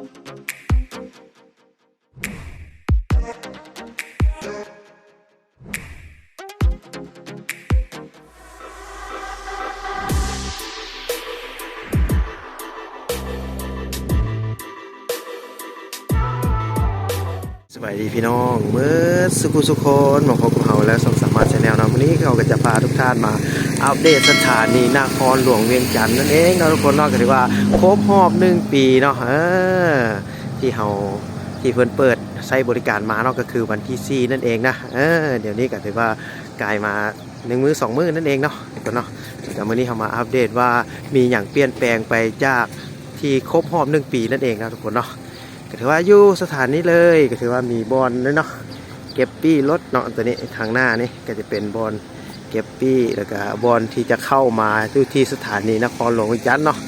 Thank you. ดีพี่น้องเมื่อสุขุสุคนมาพบกับเราและสองสามารถชาแนลนะวันนี้เราก็จะพาทุกท่านมาอัปเดตสถานีนครหลวงเวียงจันทร์นั่นเองเนาะทุกคนนอกจากว่าครบรอบหนึ่งปีเนาะเออที่เราที่เพิ่นเปิดใช้บริการมาเนาะก็คือวันที่ 4 นั่นเองนะเออเดี๋ยวนี้ก็ถือว่ากลายมาหนึ่งมือสองมือนั่นเองเนาะกคนเนาะแต่วันนี้เรามาอัปเดตว่ามีอย่างเปลี่ยนแปลงไปจากที่ครบรอบหนึ่งปีนั่นเองนะทุกคนเนาะ ก็ถือว่าอยู่สถานนี้เลยก็ถือว่ามีบอลด้วยเนาะเก็บปี้รถเนาะตัวนี้ทางหน้านี่ก็จะเป็นบอลเก็บปี้แล้วก็บอลที่จะเข้ามาที่ที่สถานีนครหลวงจันทร์เนาะ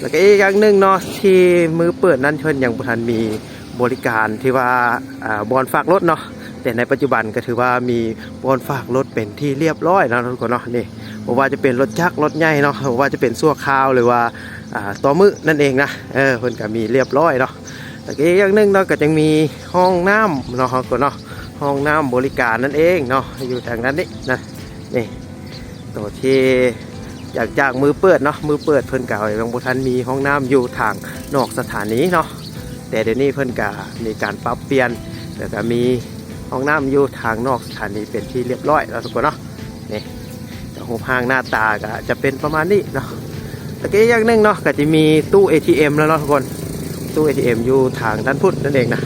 แล้วก็อีกอย่างหนึ่งเนาะที่มือเปิดนั้นเพิ่นยังบ่ทันมีบริการที่ว่าอบอลฝากรถเนาะแต่ในปัจจุบันก็ถือว่ามีบอลฝากรถเป็นที่เรียบร้อยแล้วทุกคนเนาะนี่บ่ว่าจะเป็นรถจักรรถใหญ่เนาะบ่ว่าจะเป็นสั่วคราวหรือว่าอ่าต่อมือนั่นเองนะเออเพิ่นก็มีเรียบร้อยเนาะ แต่อีกอย่างหนึ่งเนาะก็จะมีห้องน้ำเนาะก็เนาะห้องน้ำบริการนั่นเองเนาะอยู่ทางนั้นนี่นะนี่ตัวที่จากจากมือเปิดเนาะมือเปิดเพิ่นเก่าบางบุทันมีห้องน้ำอยู่ทางนอกสถานีเนาะแต่เดี๋ยวนี้เพิ่นกามีการปรับเปลี่ยนแล้วก็มีห้องน้ำอยู่ทางนอกสถานีเป็นที่เรียบร้อยแล้วทุกคนเนาะนี่แต่ห้องพางหน้าตาก็จะเป็นประมาณนี้เนาะแต่อีกอย่างนึงเนาะก็จะมีตู้ ATM แล้วเนาะทุกคน ตู้ ATM อยู่ทางด้านพุทธนั่นเองนะ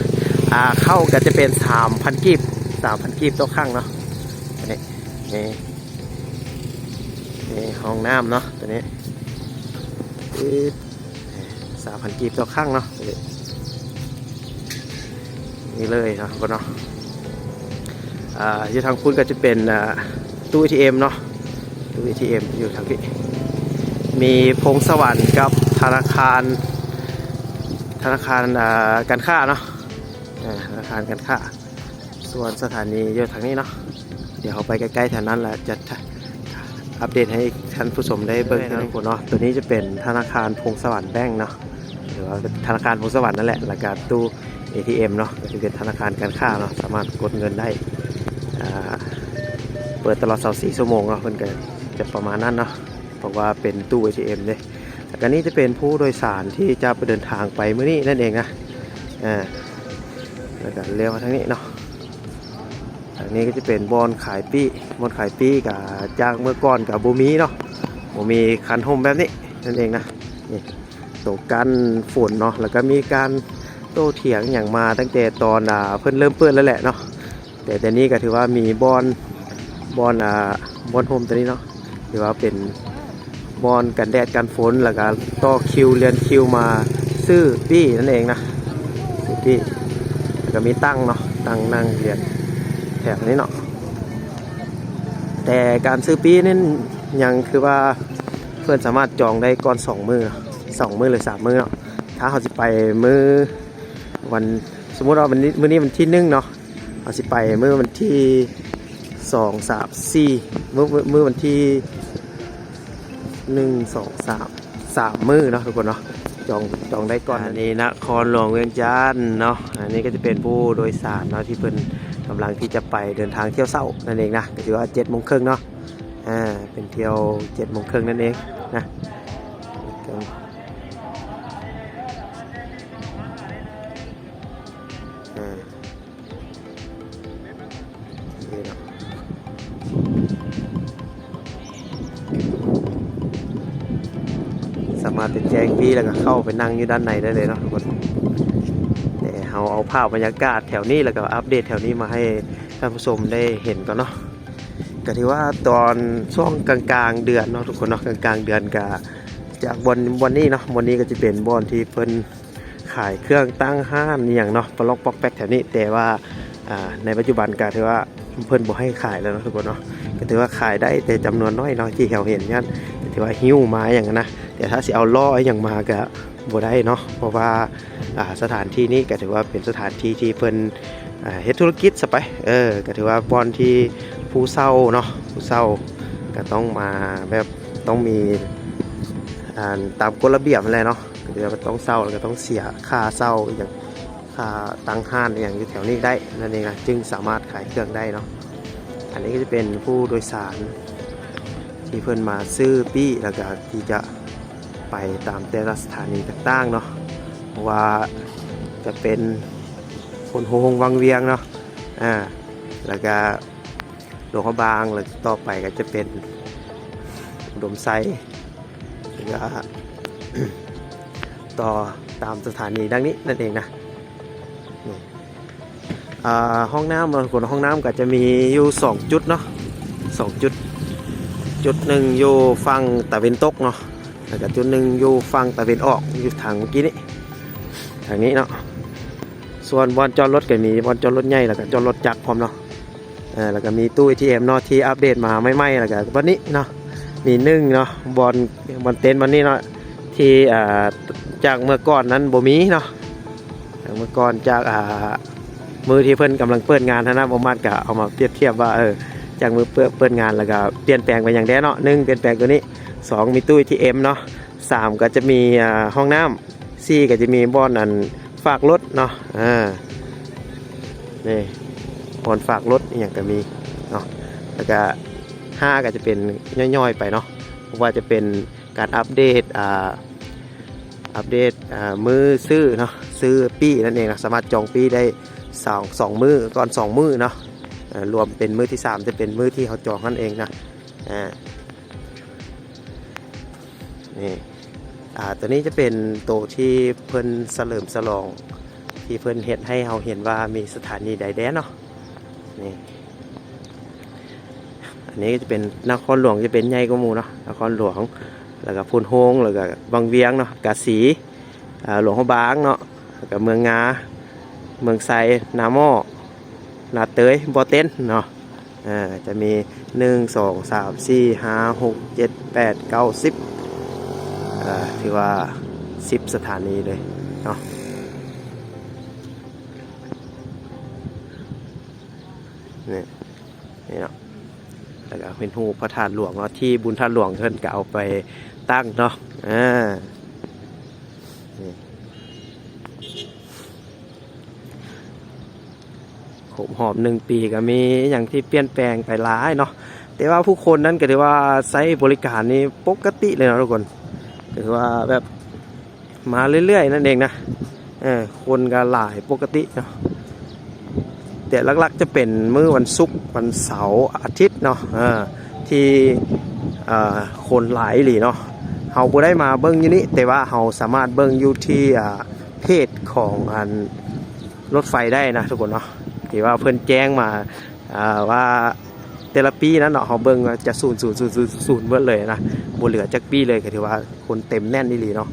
อ่าเข้าก็จะเป็น 3,000 กีบ 3,000 กีบต่อครั้งเนาะอันนี้นี่นี่ห้องน้ำเนาะตัวนี้สามพันกีบต่อครั้งเนาะนี่เลยเนาะก็เนาะอ่าอยู่ทางพุทธก็จะเป็นตู้ ATM เนาะตู้ ATM อยู่ทางนี้มีพงสวรรค์กับธนาคาร ธนาคารอ่าการค้าเนาะอ่าธนาคารการค้า ส่วนสถานีอยู่ทางนี้เนาะเดี๋ยวเขาไปใกล้ๆแถวนั้นแหละจะอัปเดตให้ท่านผู้ชมได้เบิ่งกันทุกคนเนาะตัวนี้จะเป็นธนาคารพงสวรรค์แบงก์เนาะหรือว่าธนาคารพงสวรรค์นั่นแหละแล้วก็ตู้ ATM เนาะก็จะเป็นธนาคารการค้าเนาะสามารถกดเงินได้อ่าเปิดตลอด24ชั่วโมงเนาะเพิ่นก็จะประมาณนั้นเนาะเพราะว่าเป็นตู้ ATM เลย แล้วก็นี่จะเป็นผู้โดยสารที่จะไปเดินทางไปเมื่อนี้นั่นเองนะอ่าแล้วก็เลี้ยวมาทางนี้เนาะทางนี้ก็จะเป็นบอลขายปี้บอลขายปี้กับจากเมื่อก่อนกับบูมีเนาะบูมีคันโฮมแบบนี้นั่นเองนะนี่ตัวกันฝนเนาะแล้วก็มีการโต้เถียงอย่างมาตั้งแต่ตอนอ่าเพิ่นเริ่มเปิดแล้วแหละเนาะแต่แต่นี้ก็ถือว่ามีบอลบอลอ่าบอลโฮมตัวนี้เนาะถือว่าเป็น บอลกันแดดกันฝนแล้วก็ต่อคิวเรียนคิวมาซื้อปี้นั่นเองนะซื้อปี้แล้วก็มีตั้งเนาะตั้งนั่งเรียนแถวนี้เนาะแต่การซื้อปี้นี่ยังคือว่าเพื่อนสามารถจองได้ก่อนสองมือสองมือหรือสามมือเนาะถ้าเขาสิไปมือวันสมมุติว่าวันนี้มื้อนี้วันที่หนึ่งเนาะเขาสิไปมือวันที่สองสามสี่มือมือมือวันที่ หนึ่งสองสามสามมือเนาะทุกคนเนาะจองจองได้ก่อนอันนี้นครหลวงเวียงจันทน์เนาะอันนี้ก็จะเป็นผู้โดยสารเนาะที่เป็นกำลังที่จะไปเดินทางเที่ยวเศร้านั่นเองนะก็ถือว่าเจ็ดโมงครึ่งเนาะอ่าเป็นเที่ยวเจ็ดโมงครึ่งนั่นเองนะามารถเป็นแจ้งฟรีแล้วก็เข้าไปนั่งอยู่ด้านในได้เลยเนาะทุกคนแต่เราเอาภาพบรรยากาศแถวนี้แล้วก็อัปเดตแถวนี้มาให้ท่านผู้ชมได้เห็นก่อนเนาะก็ถือว่าตอนช่วงกลางๆเดือนเนาะทุกคนเนาะกลางๆเดือนก็จากวันวันนี้เนาะวันนี้ก็จะเป็นบอนที่เพิ่นขายเครื่องตั้งห้านอย่างเนาะปลอกปอกแป๊กแถวนี้ แต่ว่าในปัจจุบันก็ถือว่าเพิ่นบ่ให้ขายแล้วเนาะทุกคนเนาะก็ถือว่าขายได้แต่จำนวนน้อยเนาะที่เราเห็นกันถือว่าหิ้วมาอย่างนั้นนะ แต่ถ้าสิเอาล่ออย่างมาก็บ่ได้เนาะเพราะว่าอ่าสถานที่นี้ก็ถือว่าเป็นสถานที่ที่เพิ่นอ่าเฮ็ดธุรกิจซะไปเออก็ถือว่าบอนที่ผู้เศร้าเนาะผู้เศร้าก็ต้องมาแบบต้องมีอ่าตามกฎระเบียบอะไรเนาะเดี๋ยวก็ต้องเศร้าแล้วก็ต้องเสียค่าเศร้าอย่างค่าตังห้านอย่างอยู่แถวนี้ได้นั่นเองนะจึงสามารถขายเครื่องได้เนาะอันนี้ก็จะเป็นผู้โดยสารที่เพื่นมาซื้อปี้แล้วก็ที่จะ ไปตามแต่ละสถานีต่างๆเนาะเพราะว่าจะเป็นคนโฮงวังเวียงเนาะอ่าแล้วก็หลวงพระบางแล้วต่อไปก็จะเป็นอุดมไซแล้วก็ต่อตามสถานีดังนี้นั่นเองนะห้องน้ำเราคนห้องน้ำก็จะมีอยู่2จุดเนาะสองจุด จุดหนึ่งอยู่ฝั่งตะเวนตกเนาะ แล้วก็จุดหนึ่งอยู่ฝั่งตะเวนออกอยู่ทางเมื่อกี้นี้ทางนี้เนาะส่วนบอลจอดรถก็มีบอลจอดรถใหญ่แล้วก็จอดรถจักรพร้อมเนาะแล้วก็มีตู้ ATM เนาะที่อัปเดตมาไม่ไม่แล้วก็วันนี้เนาะมีหนึ่งเนาะบอลบอลเต็นท์วันนี้เนาะที่อ่าจากเมื่อก่อนนั้นบ่มีเนาะจากเมื่อก่อนจากอ่ามือที่เพิ่นกำลังเปิดงานนะนะบ่มากก็เอามาเปรียบเทียบว่าเออจากมือเปิดเปิดงานแล้วก็เปลี่ยนแปลงไปอย่างแน่เนาะหนึ่งเปลี่ยนแปลงตัวนี้ สองมีตู้ที่เอ็มเนาะสามก็จะมีห้องน้ำสี่ก็จะมีบ่อนอันฝากรถเนาะอ่านี่บ่อนฝากรถอย่างก็มีเนาะแล้วก็ห้าก็จะเป็นย่อยๆไปเนาะเพราะว่าจะเป็นการอัปเดตอ่าอัปเดตอ่ามือซื้อเนาะซื้อปีนั่นเองนะสามารถจองปีได้สองสองมือก่อนสองมือเนาะรวมเป็นมือที่ 3 จะเป็นมือที่เขาจองนั่นเองนะอ่า นี่อ่ตัวนี้จะเป็นโตที่เพิ่นเสริมสลอง ที่เพิ่นเห็นให้เราเห็นว่ามีสถานีใดแดนเนาะนี่อันนี้จะเป็นนครหลวงจะเป็นใหญ่กว่ามูเนาะนครหลวงแล้วก็พูนโฮงแล้วก็บางเวียงเนาะกาสีหลวงหอบางเนาะกับเมืองงาเมืองไซนาหมอนาเตยบอเต้นเนาะจะมี 1 2 3 4 5 6 7 8 9 10 ถือว่าสิบสถานีเลยเนาะนี่นี่เนาะแล้วก็เป็นหูพระธาตุหลวงเนาะที่บุญธาตุหลวงเพิ่นก็เอาไปตั้งเนาะอ่าผมหอมหนึ่งปีก็มีอย่างที่เปลี่ยนแปลงไปหลายเนาะแต่ว่าผู้คนนั้นก็ถือว่าใช้บริการนี้ปกติเลยเนาะทุกคน ถือว่าแบบมาเรื่อยๆนั่นเองนะอคนก็หลายปกติเนาะแต่หลักๆจะเป็นมื้อวันศุกร์วันเสาร์อาทิตย์เนาะที่คนหลายหลีเนาะเฮาบ่ได้มาเบิ่งอยู่นี้แต่ว่าเฮาสามารถเบิ่งอยู่ที่เพจของอันรถไฟได้นะทุกคนเนาะที่ว่าเพิ่อนแจ้งมาว่า แต่ละปีนั้นเนาะเขาเบิ่งจะศูนย์ศูนย์ศูนย์ศูนย์ศูนย์เบิดเลยนะบ่เหลือจักปีเลยก็ถือว่าคนเต็มแน่นอีหลีเนาะ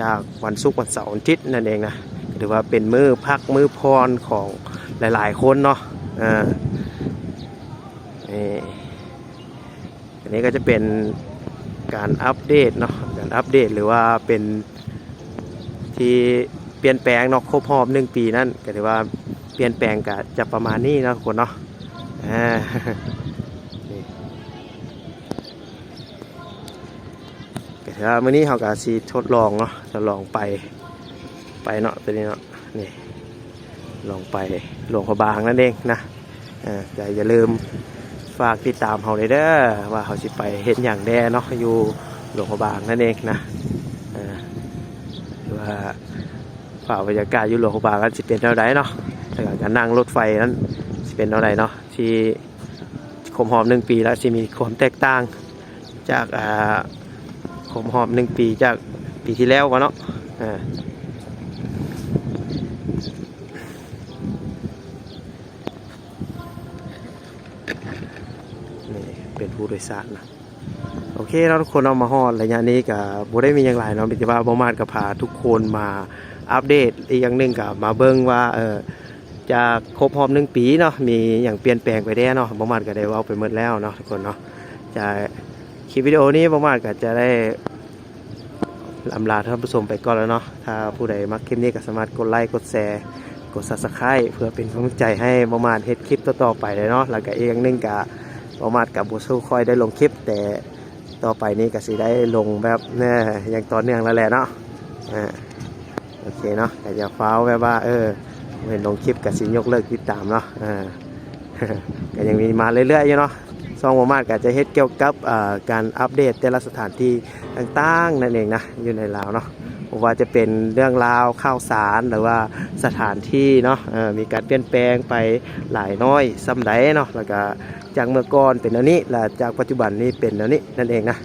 จากวันศุกร์วันเสาร์วันอาทิตย์นั่นเองนะก็ถือว่าเป็นมือพักมือพรของหลาย ๆ คนเนาะอ่านี่อันนี้ก็จะเป็นการอัปเดตเนาะการอัปเดตหรือว่าเป็นที่เปลี่ยนแปลงเนาะครบรอบหนึ่งปีนั่นก็ถือว่าเปลี่ยนแปลงก็จะประมาณนี้นะคนเนาะ อ่านี่ก็ถือว่ามื้อนี้เขาก็สิทดลองเนาะทดลองไปไปเนาะตัวนี้เนาะนี่ลองไปหลวงพระบางนั่นเองนะอ่าก็อย่าลืมฝากติดตามเขาเลยเด้อว่าเขาสิไปเห็นอย่างแดเนาะอยู่หลวงพระบางนั่นเองนะอ่าว่าฝ่ากบรรยากาศอยู่หลวงพระบางกันสิเป็นเท่าไดเนาะแล้วก็การนั่งรถไฟนั้น เป็นอะไรเนาะที่ขมหอมหนึ่งปีแล้วจะมีความแตกต่าง จากอ่าขมหอมหนึ่งปีจากปีที่แล้วกันเนาะอ่านี่เป็นผู้โดยสารนะโอเคเราทุกคนเอามาฮอดระยะนี้กับบได้มีอย่างไรเนาะเป็นว่าประมาณกับพาทุกคนมาอัปเดตอีกอย่างหนึ่งกับมาเบิ่งว่าเออ จะครบรอบหนึ่งปีเนาะมีอย่างเปลี่ยนแปลงไปได้เนาะประมาณก็ได้เว่าไปหมดแล้วเนาะทุกคนเนาะจะคลิปวิดีโอนี้ประมาณก็จะได้ลำลาท่านผู้ชมไปก่อนแล้วเนาะถ้าผู้ใดมักคลิปนี้ก็สามารถกดไลค์กดแชร์กด subscribe เพื่อเป็นกำลังใจให้ประมาณเฮ็ดคลิปต่อๆไปเลยเนาะแล้วก็อีกอย่างหนึงก็ประมาณกับบุษค่อยได้ลงคลิป แต่ต่อไปนี้ก็สิได้ลงแบบเนี่ยอย่างต่อเนื่องแล้วแหละเนาะอ่าโอเคเนาะแต่อย่าฟ้าวแบบว่าเออ เห็นลงคลิปกับสิยกเลิกติดตามเนาะอ่าก็ยังมีมาเรื่อยๆอยู่เนาะซองประมาณก็จะเฮ็ดเกี่ยวกับการอัปเดตแต่ละสถานที่ต่างๆนั่นเองนะอยู่ในลาวเนาะว่าจะเป็นเรื่องราวข่าวสารหรือว่าสถานที่เนาะมีการเปลี่ยนแปลงไปหลายน้อยซ้ำใดเนาะแล้วก็จากเมื่อก่อนเป็นอันนี้และจากปัจจุบันนี้เป็นอันนี้นั่นเองนะ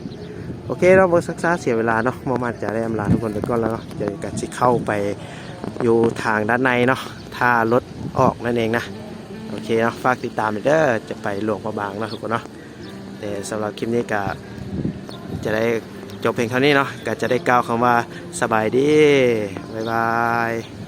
โอเคเราบ่ศึกษาเสียเวลาเนาะมามาจะได้อำลาทุกคนไปก่อนแล้วเนาะเดี๋ยวกันสิเข้าไปอยู่ทางด้านในเนาะ ถ้ารถออกนั่นเองนะโอเคเนาะฝากติดตามเด้อจะไปหลวงพระบางนะทุกคนเนาะแต่สำหรับคลิปนี้ก็จะได้จบเพียงเท่านี้เนาะก็จะได้กล่าวคำว่าสบายดีบ๊ายบาย